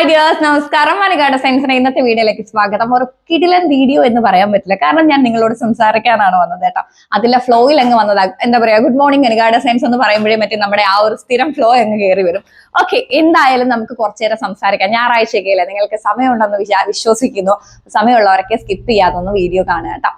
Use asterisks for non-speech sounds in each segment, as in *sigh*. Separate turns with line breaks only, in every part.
Hi dears നമസ്കാരം. മണികാട് സയൻസിന്റെ ഇന്നത്തെ വീഡിയോയിലേക്ക് സ്വാഗതം. ഒരു കിടിലൻ വീഡിയോ എന്ന് പറയാൻ പറ്റില്ല. കാരണം ഞാൻ നിങ്ങളോട് സംസാരിക്കാനാണ് വന്നത് കേട്ടോ. അതിലെ ഫ്ലോയിൽ അങ്ങ് വന്നതാ. എന്താ പറയാ ഗുഡ് മോർണിംഗ് മണികാട് സയൻസ് എന്ന് പറയുമ്പോഴേ മറ്റേ നമ്മുടെ ആ ഒരു സ്ഥിരം ഫ്ലോ അങ്ങ് കയറി വരും. ഓക്കെ എന്തായാലും നമുക്ക് കുറച്ചു നേരം സംസാരിക്കാം. ഞായറാഴ്ചയൊക്കെ അല്ലേ നിങ്ങൾക്ക് സമയമുണ്ടെന്ന് വിശ്വസിക്കുന്നു. സമയമുള്ളവരൊക്കെ സ്കിപ്പ് ചെയ്യാതൊന്ന് വീഡിയോ കാണുക കേട്ടോ.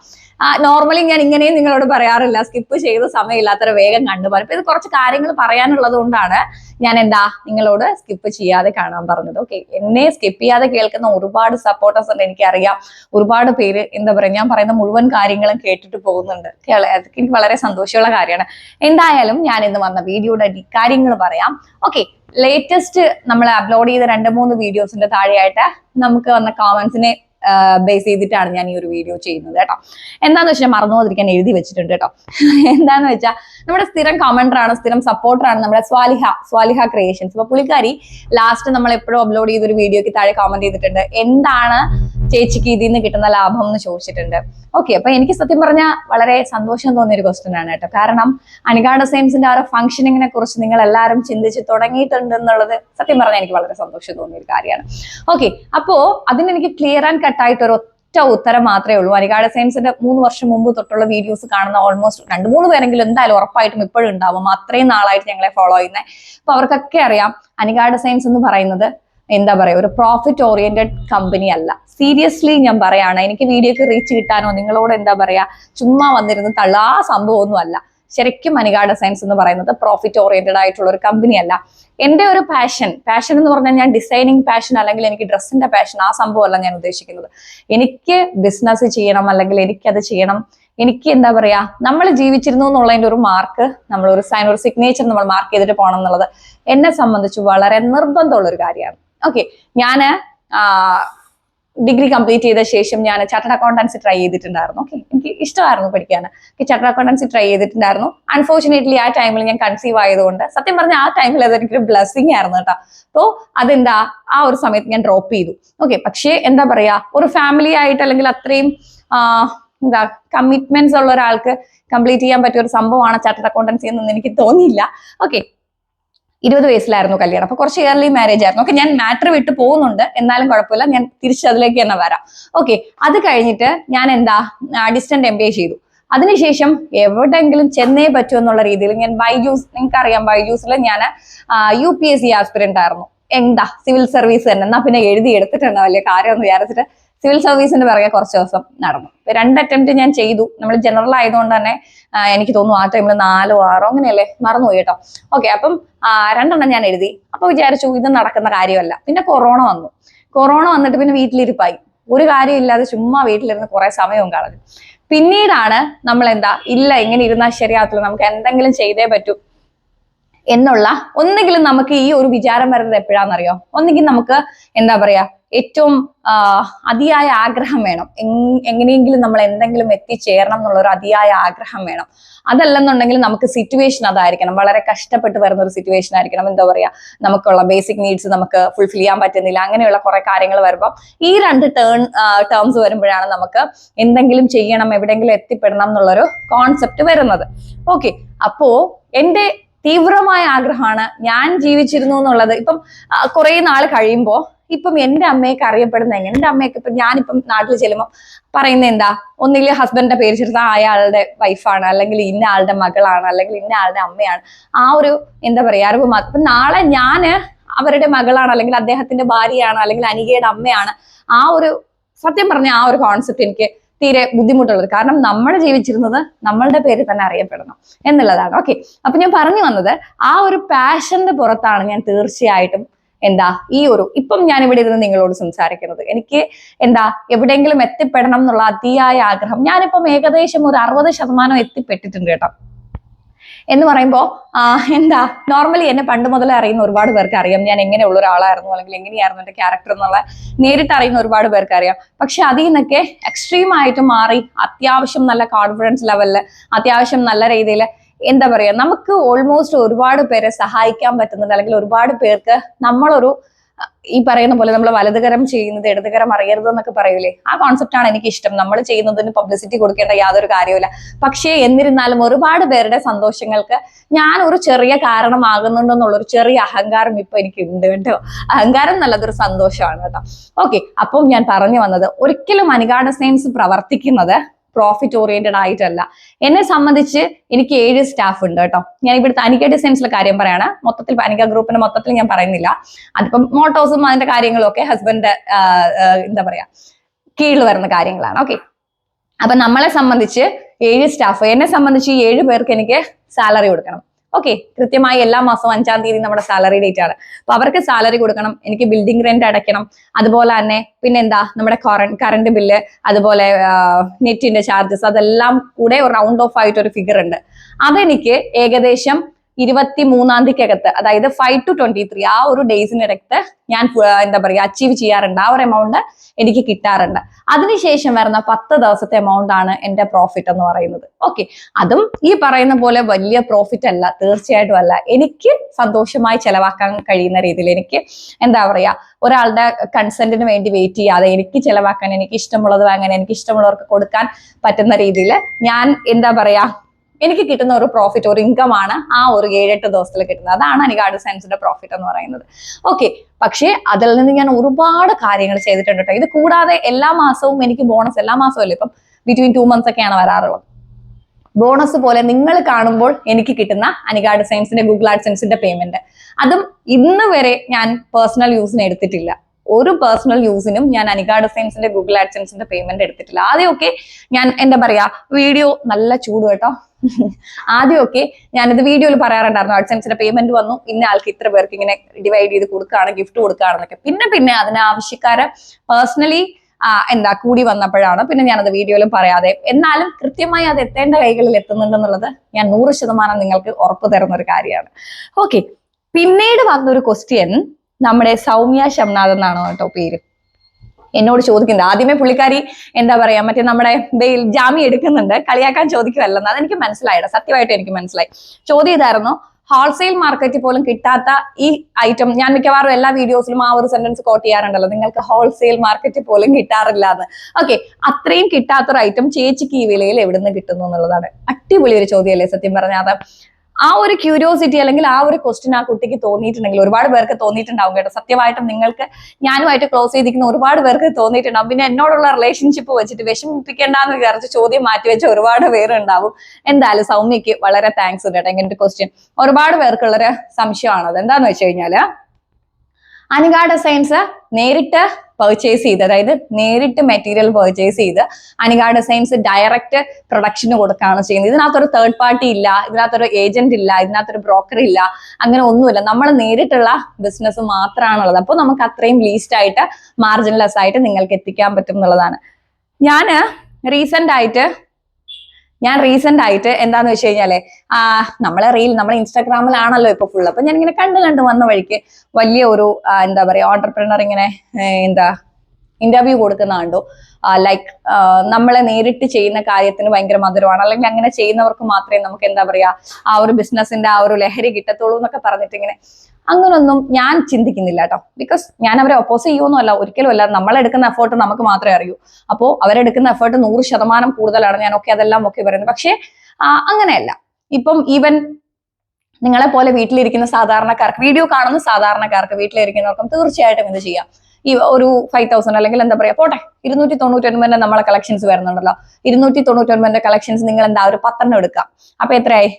നോർമലി ഞാൻ ഇങ്ങനെയും നിങ്ങളോട് പറയാറില്ല. സ്കിപ്പ് ചെയ്ത് സമയമില്ലാത്തവർ വേഗം കണ്ടുപോകാൻ പറയും ഇത് കുറച്ച് കാര്യങ്ങൾ പറയാനുള്ളത് കൊണ്ടാണ് ഞാൻ എന്താ നിങ്ങളോട് സ്കിപ്പ് ചെയ്യാതെ കാണാൻ പറഞ്ഞത്. ഓക്കെ എന്നെ സ്കിപ്പ് ചെയ്യാതെ കേൾക്കുന്ന ഒരുപാട് സപ്പോർട്ടേഴ്സ് ഉണ്ട് എനിക്കറിയാം. ഒരുപാട് പേര് എന്താ പറയുക ഞാൻ പറയുന്ന മുഴുവൻ കാര്യങ്ങളും കേട്ടിട്ട് പോകുന്നുണ്ട്. അതൊക്കെ എനിക്ക് വളരെ സന്തോഷമുള്ള കാര്യമാണ്. എന്തായാലും ഞാൻ ഇന്ന് വന്ന വീഡിയോയുടെ കാര്യങ്ങൾ പറയാം. ഓക്കെ ലേറ്റസ്റ്റ് നമ്മൾ അപ്ലോഡ് ചെയ്ത രണ്ട് മൂന്ന് വീഡിയോസിന്റെ താഴെയായിട്ട് നമുക്ക് വന്ന കോമന്റ്സിനെ ബേസ് ചെയ്തിട്ടാണ് ഞാൻ ഈ ഒരു വീഡിയോ ചെയ്യുന്നത് കേട്ടോ. എന്താന്ന് വെച്ചാൽ മറന്നു പോകാതിരിക്കാൻ എഴുതി വെച്ചിട്ടുണ്ട് കേട്ടോ. *laughs* എന്താന്ന് വെച്ചാൽ നമ്മുടെ സ്ഥിരം ആണ് സ്ഥിരം സപ്പോർട്ടർ ആണ് നമ്മുടെ സ്വാലിഹ സ്വാലിഹ ക്രിയേഷൻസ് അപ്പൊ പുള്ളിക്കാരി ലാസ്റ്റ് നമ്മൾ എപ്പോഴും അപ്ലോഡ് ചെയ്ത ഒരു വീഡിയോക്ക് താഴെ കമന്റ് ചെയ്തിട്ടുണ്ട്. എന്താണ് ചേച്ചിക്ക് ഇതിൽ നിന്ന് കിട്ടുന്ന ലാഭം എന്ന് ചോദിച്ചിട്ടുണ്ട്. ഓക്കെ അപ്പൊ എനിക്ക് സത്യം പറഞ്ഞാൽ വളരെ സന്തോഷം തോന്നിയ ഒരു ക്വസ്റ്റ്യൻ ആണ് കേട്ടോ. കാരണം അനുഗാഡ സെയിംസിന്റെ ആ ഒരു ഫംഗ്ഷനിങ്ങിനെ കുറിച്ച് നിങ്ങൾ എല്ലാവരും ചിന്തിച്ച് തുടങ്ങിയിട്ടുണ്ട് എന്നുള്ളത് സത്യം പറഞ്ഞാൽ എനിക്ക് വളരെ സന്തോഷം തോന്നിയ ഒരു കാര്യമാണ്. ഓക്കെ അപ്പോ അതിന് എനിക്ക് ക്ലിയർ ആൻഡ് കട്ട് ആയിട്ട് ഒരു ഒറ്റ ഉത്തരം മാത്രമേ ഉള്ളൂ. അനുഗാഡ സയൻസിന്റെ മൂന്ന് വർഷം മുമ്പ് തൊട്ടുള്ള വീഡിയോസ് കാണുന്ന ഓൾമോസ്റ്റ് രണ്ട് മൂന്ന് പേരെങ്കിലും എന്തായാലും ഉറപ്പായിട്ടും ഇപ്പോഴും ഉണ്ടാവും. അത്രയും നാളായിട്ട് ഞങ്ങളെ ഫോളോ ചെയ്യുന്നത് അപ്പൊ അവർക്കൊക്കെ അറിയാം അനുഗാഡ സയൻസ് എന്ന് പറയുന്നത് എന്താ പറയാ ഒരു പ്രോഫിറ്റ് ഓറിയന്റഡ് കമ്പനി അല്ല. സീരിയസ്ലി ഞാൻ പറയാണ് എനിക്ക് വീഡിയോക്ക് റീച്ച് കിട്ടാനോ നിങ്ങളോട് എന്താ പറയാ ചുമ്മാ വന്നിരുന്ന് തള്ളാ സംഭവമൊന്നും അല്ല. ശരിക്കും മനികാട സയൻസ് എന്ന് പറയുന്നത് പ്രോഫിറ്റ് ഓറിയന്റഡ് ആയിട്ടുള്ള ഒരു കമ്പനി അല്ല. എന്റെ ഒരു പാഷൻ പാഷൻ എന്ന് പറഞ്ഞാൽ ഞാൻ ഡിസൈനിങ് പാഷൻ അല്ലെങ്കിൽ എനിക്ക് ഡ്രസ്സിന്റെ പാഷൻ ആ സംഭവമല്ല ഞാൻ ഉദ്ദേശിക്കുന്നത്. എനിക്ക് ബിസിനസ് ചെയ്യണം അല്ലെങ്കിൽ എനിക്കത് ചെയ്യണം. എനിക്ക് എന്താ പറയാ നമ്മൾ ജീവിച്ചിരുന്നു എന്നുള്ളതിന്റെ ഒരു മാർക്ക് നമ്മൾ ഒരു സൈൻ ഒരു സിഗ്നേച്ചർ നമ്മൾ മാർക്ക് ചെയ്തിട്ട് പോകണം എന്നുള്ളത് എന്നെ സംബന്ധിച്ച് വളരെ നിർബന്ധമുള്ള ഒരു കാര്യമാണ്. ഓക്കെ ഞാൻ ഡിഗ്രി കംപ്ലീറ്റ് ചെയ്ത ശേഷം ഞാൻ ചാർട്ടേഡ് അക്കൗണ്ടൻസി ട്രൈ ചെയ്തിട്ടുണ്ടായിരുന്നു. ഓക്കെ എനിക്ക് ഇഷ്ടമായിരുന്നു പഠിക്കാൻ ചാർട്ടേഡ് അക്കൗണ്ടൻസി ട്രൈ ചെയ്തിട്ടുണ്ടായിരുന്നു. അൺഫോർച്ചുനേറ്റ്ലി ആ ടൈമിൽ ഞാൻ കൺസീവ് ആയതുകൊണ്ട് സത്യം പറഞ്ഞ ആ ടൈമിൽ അത് എനിക്കൊരു ബ്ലെസ്സിങ് ആയിരുന്നു കേട്ടോ. അപ്പോൾ അതെന്താ? ആ ഒരു സമയത്ത് ഞാൻ ഡ്രോപ്പ് ചെയ്തു. ഓക്കെ പക്ഷേ എന്താ പറയാ? ഒരു ഫാമിലി ആയിട്ട് അല്ലെങ്കിൽ അത്രയും എന്താ കമ്മിറ്റ്മെന്റ്സ് ഉള്ള ഒരാൾക്ക് കംപ്ലീറ്റ് ചെയ്യാൻ പറ്റിയ ഒരു സംഭവമാണ് ചാർട്ടേഡ് അക്കൗണ്ടൻസി എന്നൊന്നും എനിക്ക് തോന്നിയില്ല. ഓക്കെ ഇരുപത് വയസ്സിലായിരുന്നു കല്യാണം. അപ്പൊ കുറച്ച് ഇയർലി മാരേജ് ആയിരുന്നു. ഓക്കെ ഞാൻ മാറ്റർ വിട്ട് പോകുന്നുണ്ട്. എന്നാലും കുഴപ്പമില്ല. ഞാൻ തിരിച്ച് അതിലേക്ക് തന്നെ വരാം. ഓക്കെ അത് കഴിഞ്ഞിട്ട് ഞാൻ എന്താ ഡിസ്റ്റന്റ് എം ബി എ ചെയ്തു. അതിനുശേഷം എവിടെയെങ്കിലും ചെന്നേ പറ്റൂ എന്നുള്ള രീതിയിൽ ഞാൻ ബൈജൂസ് നിങ്ങൾക്ക് അറിയാം ബൈജൂസിൽ ഞാൻ U P S C aspirant ആയിരുന്നു. എന്താ സിവിൽ സർവീസ് തന്നെ. എന്നാ പിന്നെ എഴുതി എടുത്തിട്ടുണ്ട് വലിയ കാര്യം വിചാരിച്ചിട്ട് സിവിൽ സർവീസിന്റെ പിറകെ കുറച്ച് ദിവസം നടന്നു. രണ്ട് അറ്റംപ്റ്റ് ഞാൻ ചെയ്തു. നമ്മൾ ജനറൽ ആയതുകൊണ്ട് തന്നെ എനിക്ക് തോന്നുന്നു ആ ടൈമിൽ നാലോ ആറോ അങ്ങനെയല്ലേ? മറന്നുപോയി കേട്ടോ. ഓക്കെ അപ്പം രണ്ടെണ്ണം ഞാൻ എഴുതി. അപ്പൊ വിചാരിച്ചു ഇത് നടക്കുന്ന കാര്യമല്ല. പിന്നെ കൊറോണ വന്നു. കൊറോണ വന്നിട്ട് പിന്നെ വീട്ടിലിരിപ്പായി. ഒരു കാര്യമില്ലാതെ ചുമ്മാ വീട്ടിലിരുന്ന് കുറെ സമയവും കളഞ്ഞു. പിന്നീടാണ് നമ്മൾ എന്താ ഇല്ല ഇങ്ങനെ ഇരുന്നാൽ ശരിയാകത്തില്ല. നമുക്ക് എന്തെങ്കിലും ചെയ്തേ പറ്റൂ എന്നുള്ള ഒന്നെങ്കിലും നമുക്ക് ഈ ഒരു വിചാരം വരുന്നത് എപ്പോഴാണെന്നറിയോ ഒന്നെങ്കിൽ നമുക്ക് എന്താ പറയാ ഏറ്റവും അതിയായ ആഗ്രഹം വേണം. എങ്ങനെയെങ്കിലും നമ്മൾ എന്തെങ്കിലും എത്തിച്ചേരണം എന്നുള്ള ഒരു അതിയായ ആഗ്രഹം വേണം. അതല്ലെന്നുണ്ടെങ്കിൽ നമുക്ക് സിറ്റുവേഷൻ അതായിരിക്കണം. വളരെ കഷ്ടപ്പെട്ട് വരുന്ന ഒരു സിറ്റുവേഷൻ ആയിരിക്കണം. എന്താ പറയുക നമുക്കുള്ള ബേസിക് നീഡ്സ് നമുക്ക് ഫുൾഫിൽ ചെയ്യാൻ പറ്റുന്നില്ല. അങ്ങനെയുള്ള കുറെ കാര്യങ്ങൾ വരുമ്പോൾ ഈ രണ്ട് ടേൺ ടേംസ് വരുമ്പോഴാണ് നമുക്ക് എന്തെങ്കിലും ചെയ്യണം എവിടെയെങ്കിലും എത്തിപ്പെടണം എന്നുള്ളൊരു കോൺസെപ്റ്റ് വരുന്നത്. ഓക്കെ അപ്പോ എന്റെ തീവ്രമായ ആഗ്രഹമാണ് ഞാൻ ജീവിച്ചിരുന്നു എന്നുള്ളത്. ഇപ്പം കുറെ നാൾ കഴിയുമ്പോൾ ഇപ്പം എന്റെ അമ്മയൊക്കെ അറിയപ്പെടുന്ന എങ്ങനെ? എന്റെ അമ്മയൊക്കെ ഇപ്പം ഞാനിപ്പം നാട്ടിൽ ചെല്ലുമ്പോൾ പറയുന്നത് എന്താ? ഒന്നുകിൽ ഹസ്ബൻഡിന്റെ പേര് ചേർത്താൽ അയാളുടെ വൈഫാണ് അല്ലെങ്കിൽ ഇന്ന ആളുടെ മകളാണ് അല്ലെങ്കിൽ ഇന്ന ആളുടെ അമ്മയാണ്. ആ ഒരു എന്താ പറയാ അറിവ് മാത്രം. നാളെ ഞാൻ അവരുടെ മകളാണ് അല്ലെങ്കിൽ അദ്ദേഹത്തിന്റെ ഭാര്യയാണ് അല്ലെങ്കിൽ അനികയുടെ അമ്മയാണ്. ആ ഒരു സത്യം പറഞ്ഞ ആ ഒരു കോൺസെപ്റ്റ് എനിക്ക് തീരെ ബുദ്ധിമുട്ടുള്ളത്. കാരണം നമ്മൾ ജീവിച്ചിരുന്നത് നമ്മളുടെ പേര് തന്നെ അറിയപ്പെടണം എന്നുള്ളതാണ്. ഓക്കെ അപ്പൊ ഞാൻ പറഞ്ഞു വന്നത് ആ ഒരു പാഷന്റെ പുറത്താണ് ഞാൻ തീർച്ചയായിട്ടും എന്താ ഈ ഒരു ഇപ്പം ഞാൻ ഇവിടെ ഇരുന്ന് നിങ്ങളോട് സംസാരിക്കുന്നത്. എനിക്ക് എന്താ എവിടെയെങ്കിലും എത്തിപ്പെടണം എന്നുള്ള അതിയായ ആഗ്രഹം. ഞാനിപ്പം ഏകദേശം ഒരു അറുപത് ശതമാനം എത്തിപ്പെട്ടിട്ടുണ്ട് കേട്ടോ. എന്ന് പറയുമ്പോൾ എന്താ നോർമലി എന്നെ പണ്ട് മുതലേ അറിയുന്ന ഒരുപാട് പേർക്ക് അറിയാം. ഞാൻ എങ്ങനെയുള്ള ഒരാളായിരുന്നു അല്ലെങ്കിൽ എങ്ങനെയായിരുന്നു എന്റെ ക്യാരക്ടർ എന്നുള്ള നേരിട്ട് അറിയുന്ന ഒരുപാട് പേർക്ക് അറിയാം. പക്ഷെ അതിൽ നിന്നൊക്കെ എക്സ്ട്രീം ആയിട്ട് മാറി അത്യാവശ്യം നല്ല കോൺഫിഡൻസ് ലെവലിൽ അത്യാവശ്യം നല്ല രീതിയിൽ എന്താ പറയാ നമുക്ക് ഓൾമോസ്റ്റ് ഒരുപാട് പേരെ സഹായിക്കാൻ പറ്റുന്നുണ്ട്. അല്ലെങ്കിൽ ഒരുപാട് പേർക്ക് നമ്മളൊരു ഈ പറയുന്ന പോലെ നമ്മൾ വലതുകരം ചെയ്യുന്നത് ഇടതുകരം അറിയരുത് എന്നൊക്കെ പറയൂലേ? ആ കോൺസെപ്റ്റ് ആണ് എനിക്ക് ഇഷ്ടം നമ്മൾ ചെയ്യുന്നതിന് പബ്ലിസിറ്റി കൊടുക്കേണ്ട യാതൊരു കാര്യമില്ല പക്ഷേ എന്നിരുന്നാലും ഒരുപാട് പേരുടെ സന്തോഷങ്ങൾക്ക് ഞാൻ ഒരു ചെറിയ കാരണമാകുന്നുണ്ടെന്നുള്ളൊരു ചെറിയ അഹങ്കാരം ഇപ്പൊ എനിക്ക് ഉണ്ട് കേട്ടോ. അഹങ്കാരം നല്ലതൊരു സന്തോഷമാണ് കേട്ടോ. ഓക്കെ അപ്പം ഞാൻ പറഞ്ഞു വന്നത് ഒരിക്കലും അനുഗാഡ സയൻസ് പ്രവർത്തിക്കുന്നത് പ്രോഫിറ്റ് ഓറിയന്റഡ് ആയിട്ടല്ല. എന്നെ സംബന്ധിച്ച് എനിക്ക് ഏഴ് സ്റ്റാഫ് ഉണ്ട് കേട്ടോ. ഞാൻ ഇവിടുത്തെ അനിക ഡിസൈൻസിലെ കാര്യം പറയാണ്. മൊത്തത്തിൽ അനിക ഗ്രൂപ്പിന്റെ മൊത്തത്തിൽ ഞാൻ പറയുന്നില്ല. അതിപ്പം മോട്ടോസും അതിന്റെ കാര്യങ്ങളും ഒക്കെ ഹസ്ബൻഡ് എന്താ പറയാ കീഴിൽ വരുന്ന കാര്യങ്ങളാണ്. ഓക്കെ അപ്പൊ നമ്മളെ സംബന്ധിച്ച് ഏഴ് സ്റ്റാഫ് എന്നെ സംബന്ധിച്ച് ഏഴ് പേർക്ക് എനിക്ക് സാലറി കൊടുക്കണം. ഓക്കെ കൃത്യമായി എല്ലാ മാസവും അഞ്ചാം തീയതി നമ്മുടെ സാലറി ഡേറ്റ് ആണ്. അപ്പൊ അവർക്ക് സാലറി കൊടുക്കണം എനിക്ക് ബിൽഡിംഗ് റെന്റ് അടയ്ക്കണം അതുപോലെ തന്നെ പിന്നെന്താ നമ്മുടെ കറണ്ട് ബില്ല് അതുപോലെ നെറ്റിന്റെ ചാർജസ് അതെല്ലാം കൂടെ റൗണ്ട് ഓഫ് ആയിട്ട് ഒരു ഫിഗർ ഉണ്ട്. അതെനിക്ക് ഏകദേശം ഇരുപത്തി മൂന്നാം തീയതിക്കകത്ത് അതായത് ഫൈവ് ടു ട്വന്റി ത്രീ ആ ഒരു ഡേയ്സിനിടക്ക് ഞാൻ എന്താ പറയുക അച്ചീവ് ചെയ്യാറുണ്ട്. ആ ഒരു എമൗണ്ട് എനിക്ക് കിട്ടാറുണ്ട്. അതിനുശേഷം വരുന്ന പത്ത് ദിവസത്തെ എമൗണ്ട് ആണ് എന്റെ പ്രോഫിറ്റ് എന്ന് പറയുന്നത്. ഓക്കെ അതും ഈ പറയുന്ന പോലെ വലിയ പ്രോഫിറ്റ് അല്ല തീർച്ചയായിട്ടും അല്ല. എനിക്ക് സന്തോഷമായി ചെലവാക്കാൻ കഴിയുന്ന രീതിയിൽ എനിക്ക് എന്താ പറയുക ഒരാളുടെ കൺസെന്റിന് വേണ്ടി വെയിറ്റ് ചെയ്യാതെ എനിക്ക് ചെലവാക്കാൻ എനിക്ക് ഇഷ്ടമുള്ളത് വാങ്ങാൻ എനിക്ക് ഇഷ്ടമുള്ളവർക്ക് കൊടുക്കാൻ പറ്റുന്ന രീതിയിൽ ഞാൻ എന്താ പറയാ എനിക്ക് കിട്ടുന്ന ഒരു പ്രോഫിറ്റ് ഒരു ഇൻകം ആണ് ആ ഒരു ഏഴെട്ട് ദിവസത്തിൽ കിട്ടുന്നത്. അതാണ് എനിക്ക് ആർട്ട് സയൻസിന്റെ പ്രോഫിറ്റ് എന്ന് പറയുന്നത്. ഓക്കെ പക്ഷേ അതിൽ നിന്ന് ഞാൻ ഒരുപാട് കാര്യങ്ങൾ ചെയ്തിട്ടുണ്ട് കേട്ടോ. ഇത് കൂടാതെ എല്ലാ മാസവും എനിക്ക് ബോണസ് എല്ലാ മാസവും അല്ലേ ഇപ്പം? ബിറ്റ്വീൻ ടു മന്ത്സ് ഒക്കെയാണ് വരാറുള്ളത്. ബോണസ് പോലെ നിങ്ങൾ കാണുമ്പോൾ എനിക്ക് കിട്ടുന്ന അനികാട് സയൻസിന്റെ ഗൂഗിൾ ആഡ്സെൻസിന്റെ പേയ്മെന്റ് അതും ഇന്ന് വരെ ഞാൻ പേഴ്സണൽ യൂസിന് എടുത്തിട്ടില്ല. ഒരു പേഴ്സണൽ യൂസിനും ഞാൻ അനിക ഡിസൈൻസിന്റെ ഗൂഗിൾ ആഡ്സെൻസിന്റെ പേയ്മെന്റ് എടുത്തിട്ടില്ല. ആദ്യമൊക്കെ ഞാൻ എന്താ പറയാ വീഡിയോ നല്ല ചൂട് കേട്ടോ. ആദ്യമൊക്കെ ഞാനിത് വീഡിയോയിൽ പറയാറുണ്ടായിരുന്നു. ആഡ്സെൻസിന്റെ പേയ്മെന്റ് വന്നു. ഇന്ന ആൾക്ക് ഇത്ര പേർക്ക് ഇങ്ങനെ ഡിവൈഡ് ചെയ്ത് കൊടുക്കുകയാണ് ഗിഫ്റ്റ് കൊടുക്കുകയാണെന്നൊക്കെ പിന്നെ പിന്നെ അതിന് ആവശ്യക്കാര് പേഴ്സണലി എന്താ കൂടി വന്നപ്പോഴാണ് പിന്നെ ഞാനത് വീഡിയോയിലും പറയാതെ. എന്നാലും കൃത്യമായി അത് എത്തേണ്ട കൈകളിൽ എത്തുന്നുണ്ടെന്നുള്ളത് ഞാൻ നൂറ് ശതമാനം നിങ്ങൾക്ക് ഉറപ്പ് തരുന്ന ഒരു കാര്യമാണ്. ഓക്കെ പിന്നീട് വന്നൊരു ക്വസ്റ്റ്യൻ നമ്മുടെ സൗമ്യ ശംനാഥ് എന്നാണ് കേട്ടോ പേര്. എന്നോട് ചോദിക്കുന്നത് ആദ്യമേ പുള്ളിക്കാരി എന്താ പറയാ മറ്റേ നമ്മുടെ ബെയിൽ ജാമ്യം എടുക്കുന്നുണ്ട്. കളിയാക്കാൻ ചോദിക്കുമല്ലെന്ന് അതെനിക്ക് മനസ്സിലായിട സത്യമായിട്ട് എനിക്ക് മനസ്സിലായി. ചോദ്യം ഇതായിരുന്നു. ഹോൾസെയിൽ മാർക്കറ്റിൽ പോലും കിട്ടാത്ത ഈ ഐറ്റം ഞാൻ മിക്കവാറും എല്ലാ വീഡിയോസിലും ആ ഒരു സെന്റൻസ് കോട്ട് ചെയ്യാറുണ്ടല്ലോ. നിങ്ങൾക്ക് ഹോൾസെയിൽ മാർക്കറ്റിൽ പോലും കിട്ടാറില്ല എന്ന് ഓക്കെ അത്രയും കിട്ടാത്തൊരു ഐറ്റം ചേച്ചിക്ക് ഈ വിലയിൽ എവിടുന്ന് കിട്ടുന്നു എന്നുള്ളതാണ്. അടിപൊളി ഒരു ചോദ്യമല്ലേ സത്യം പറഞ്ഞാൽ ആ ഒരു ക്യൂരിയോസിറ്റി അല്ലെങ്കിൽ ആ ഒരു ക്വസ്റ്റ്യൻ ആ കുട്ടിക്ക് തോന്നിയിട്ടുണ്ടെങ്കിൽ ഒരുപാട് പേർക്ക് തോന്നിയിട്ടുണ്ടാവും കേട്ടോ. സത്യമായിട്ടും നിങ്ങൾക്ക് ഞാനുമായിട്ട് ക്ലോസ് ചെയ്തിരിക്കുന്ന ഒരുപാട് പേർക്ക് തോന്നിയിട്ടുണ്ടാവും. പിന്നെ എന്നോടുള്ള റിലേഷൻഷിപ്പ് വെച്ചിട്ട് വിഷമിപ്പിക്കേണ്ടെന്ന് വിചാരിച്ച് ചോദ്യം മാറ്റി വെച്ച ഒരുപാട് പേരുണ്ടാവും. എന്തായാലും സൗമ്യക്ക് വളരെ താങ്ക്സ് കേട്ടോ ഇങ്ങനെ ഒരു ക്വസ്റ്റ്യൻ ഒരുപാട് പേർക്കുള്ളൊരു സംശയമാണ്. അത് എന്താന്ന് വെച്ച് കഴിഞ്ഞാൽ അനികാ സയൻസ് നേരിട്ട് പർച്ചേസ് ചെയ്ത് അതായത് നേരിട്ട് മെറ്റീരിയൽ പർച്ചേസ് ചെയ്ത് അനുഗാ ഡിസൈൻസ് ഡയറക്റ്റ് പ്രൊഡക്ഷന് കൊടുക്കുകയാണ് ചെയ്യുന്നത്. ഇതിനകത്തൊരു തേർഡ് പാർട്ടി ഇല്ല ഇതിനകത്തൊരു ഏജന്റ് ഇല്ല ഇതിനകത്തൊരു ബ്രോക്കർ ഇല്ല അങ്ങനെ ഒന്നുമില്ല. നമ്മൾ നേരിട്ടുള്ള ബിസിനസ് മാത്രമാണുള്ളത്. അപ്പോൾ നമുക്ക് അത്രയും ലീസ്റ്റ് ആയിട്ട് മാർജിൻലെസ് ആയിട്ട് നിങ്ങൾക്ക് എത്തിക്കാൻ പറ്റും എന്നുള്ളതാണ്. ഞാൻ റീസെന്റ് ആയിട്ട് ഞാൻ റീസെന്റ് ആയിട്ട് എന്താന്ന് വെച്ച് കഴിഞ്ഞാൽ ആ നമ്മളെ റീൽ നമ്മളെ ഇൻസ്റ്റാഗ്രാമിലാണല്ലോ ഇപ്പൊ ഫുൾ അപ്പൊ ഞാൻ ഇങ്ങനെ കണ്ട് കണ്ട് വന്ന വഴിക്ക് വലിയ ഒരു എന്താ പറയാ ഓണ്ടർപ്രണർ ഇങ്ങനെ എന്താ ഇന്റർവ്യൂ കൊടുക്കുന്ന കണ്ടു. ലൈക്ക് നമ്മളെ നേരിട്ട് ചെയ്യുന്ന കാര്യത്തിന് ഭയങ്കര മധുരമാണ്. അല്ലെങ്കിൽ അങ്ങനെ ചെയ്യുന്നവർക്ക് മാത്രമേ നമുക്ക് എന്താ പറയാ ആ ഒരു ബിസിനസിന്റെ ആ ഒരു ലഹരി കിട്ടത്തുള്ളൂ എന്നൊക്കെ പറഞ്ഞിട്ട് ഇങ്ങനെ. അങ്ങനൊന്നും ഞാൻ ചിന്തിക്കുന്നില്ല കേട്ടോ. ബിക്കോസ് ഞാൻ അവരെ ഒപ്പോസ് ചെയ്യുമെന്നല്ല ഒരിക്കലും അല്ല. നമ്മളെടുക്കുന്ന എഫേർട്ട് നമുക്ക് മാത്രമേ അറിയൂ. അപ്പോൾ അവരെടുക്കുന്ന എഫേർട്ട് നൂറ് ശതമാനം കൂടുതലാണ്. ഞാൻ ഒക്കെ അതെല്ലാം ഒക്കെ പറയുന്നത് പക്ഷേ അങ്ങനെയല്ല. ഇപ്പം ഈവൻ നിങ്ങളെ പോലെ വീട്ടിലിരിക്കുന്ന സാധാരണക്കാർക്ക് വീഡിയോ കാണുന്ന സാധാരണക്കാർക്ക് വീട്ടിലിരിക്കുന്നവർക്കും തീർച്ചയായിട്ടും ഇത് ചെയ്യാം. ഈ ഒരു ഫൈവ് തൗസൻഡ് അല്ലെങ്കിൽ എന്താ പറയാ പോട്ടെ ഇരുന്നൂറ്റി തൊണ്ണൂറ്റി ഒൻപതിന്റെ നമ്മളെ കളക്ഷൻസ് വരുന്നുണ്ടല്ലോ. ഇരുന്നൂറ്റി തൊണ്ണൂറ്റി ഒൻപതിന്റെ കളക്ഷൻസ് നിങ്ങൾ എന്താ ഒരു പത്തെണ്ണം എടുക്കാം അപ്പൊ എത്രയായി?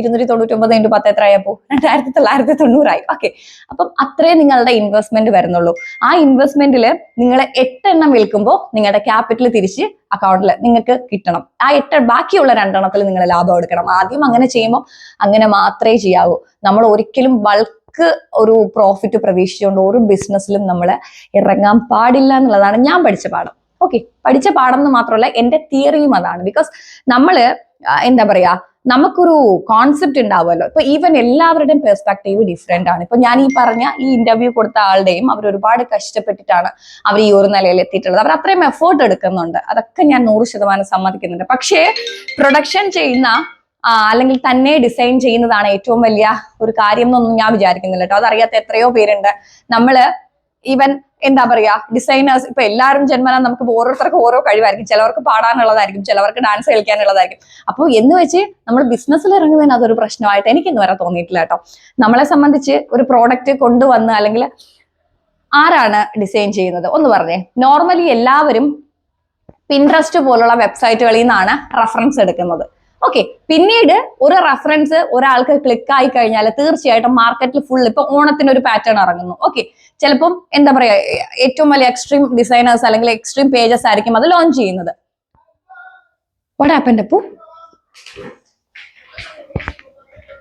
ഇരുന്നൂറ്റി തൊണ്ണൂറ്റി ഒമ്പത് ഇന്റു പത്ത് എത്രയായപ്പോ രണ്ടായിരത്തി തൊള്ളായിരത്തി തൊണ്ണൂറായി ഓക്കെ അപ്പം അത്രേ നിങ്ങളുടെ ഇൻവെസ്റ്റ്മെന്റ് വരുന്നുള്ളൂ. ആ ഇൻവെസ്റ്റ്മെന്റിൽ നിങ്ങൾ എട്ടെണ്ണം വിൽക്കുമ്പോൾ നിങ്ങളുടെ ക്യാപിറ്റൽ തിരിച്ച് അക്കൗണ്ടിൽ നിങ്ങൾക്ക് കിട്ടണം. ആ എട്ട് ബാക്കിയുള്ള രണ്ടെണ്ണത്തിൽ നിങ്ങൾ ലാഭം എടുക്കണം. ആദ്യം അങ്ങനെ ചെയ്യുമ്പോൾ അങ്ങനെ മാത്രമേ ചെയ്യാവൂ. നമ്മൾ ഒരിക്കലും ബൾക്ക് ഒരു പ്രോഫിറ്റ് പ്രവേശിച്ചുകൊണ്ട് ഒരു ബിസിനസ്സിലും നമ്മൾ ഇറങ്ങാൻ പാടില്ല എന്നുള്ളതാണ് ഞാൻ പഠിച്ച പാഠം. ഓക്കെ പഠിച്ച പാഠം എന്ന് മാത്രമല്ല എന്റെ തിയറിയും അതാണ്. ബിക്കോസ് നമ്മൾ എന്താ പറയാ നമുക്കൊരു കോൺസെപ്റ്റ് ഉണ്ടാവുമല്ലോ. ഇപ്പൊ ഈവൻ എല്ലാവരുടെയും പെർസ്പെക്റ്റീവ് ഡിഫറെന്റ് ആണ്. ഇപ്പൊ ഞാൻ ഈ പറഞ്ഞ ഈ ഇന്റർവ്യൂ കൊടുത്ത ആളുടെയും അവർ ഒരുപാട് കഷ്ടപ്പെട്ടിട്ടാണ് അവർ ഈ ഒരു നിലയിൽ എത്തിയിട്ടുള്ളത്. അവർ അത്രയും എഫേർട്ട് എടുക്കുന്നുണ്ട്. അതൊക്കെ ഞാൻ നൂറ് ശതമാനം സമ്മതിക്കുന്നുണ്ട്. പക്ഷേ പ്രൊഡക്ഷൻ ചെയ്യുന്ന അല്ലെങ്കിൽ തന്നെ ഡിസൈൻ ചെയ്യുന്നതാണ് ഏറ്റവും വലിയ ഒരു കാര്യം എന്നൊന്നും ഞാൻ വിചാരിക്കുന്നില്ല കേട്ടോ. അതറിയാത്ത എത്രയോ പേരുണ്ട്. നമ്മൾ ഈവൻ എന്താ പറയാ ഡിസൈനേഴ്സ് ഇപ്പൊ എല്ലാവരും ജന്മനാ നമുക്ക് ഓരോരുത്തർക്കും ഓരോ കഴിവായിരിക്കും. ചിലവർക്ക് പാടാനുള്ളതായിരിക്കും ചിലവർക്ക് ഡാൻസ് കളിക്കാനുള്ളതായിരിക്കും. അപ്പോൾ എന്ന് വെച്ച് നമ്മൾ ബിസിനസ്സിൽ ഇറങ്ങുന്നതിന് അതൊരു പ്രശ്നമായിട്ട് എനിക്ക് ഇന്ന് വരെ തോന്നിയിട്ടില്ല കേട്ടോ. നമ്മളെ സംബന്ധിച്ച് ഒരു പ്രോഡക്റ്റ് കൊണ്ടുവന്ന് അല്ലെങ്കിൽ ആരാണ് ഡിസൈൻ ചെയ്യുന്നത്? ഒന്ന് പറഞ്ഞേ. നോർമലി എല്ലാവരും പിൻട്രസ്റ്റ് പോലുള്ള വെബ്സൈറ്റുകളിൽ നിന്നാണ് റെഫറൻസ് എടുക്കുന്നത്. ഓക്കെ പിന്നീട് ഒരു റെഫറൻസ് ഒരാൾക്ക് ക്ലിക്ക് ആയി കഴിഞ്ഞാൽ തീർച്ചയായിട്ടും മാർക്കറ്റിൽ ഫുൾ ഇപ്പൊ ഓണത്തിന് ഒരു പാറ്റേൺ ഇറങ്ങുന്നു. ഓക്കെ ചിലപ്പം എന്താ പറയാ ഏറ്റവും വലിയ എക്സ്ട്രീം ഡിസൈനേഴ്സ് അല്ലെങ്കിൽ എക്സ്ട്രീം പേജസ് ആയിരിക്കും അത് ലോഞ്ച് ചെയ്യുന്നത്. What happen Appu?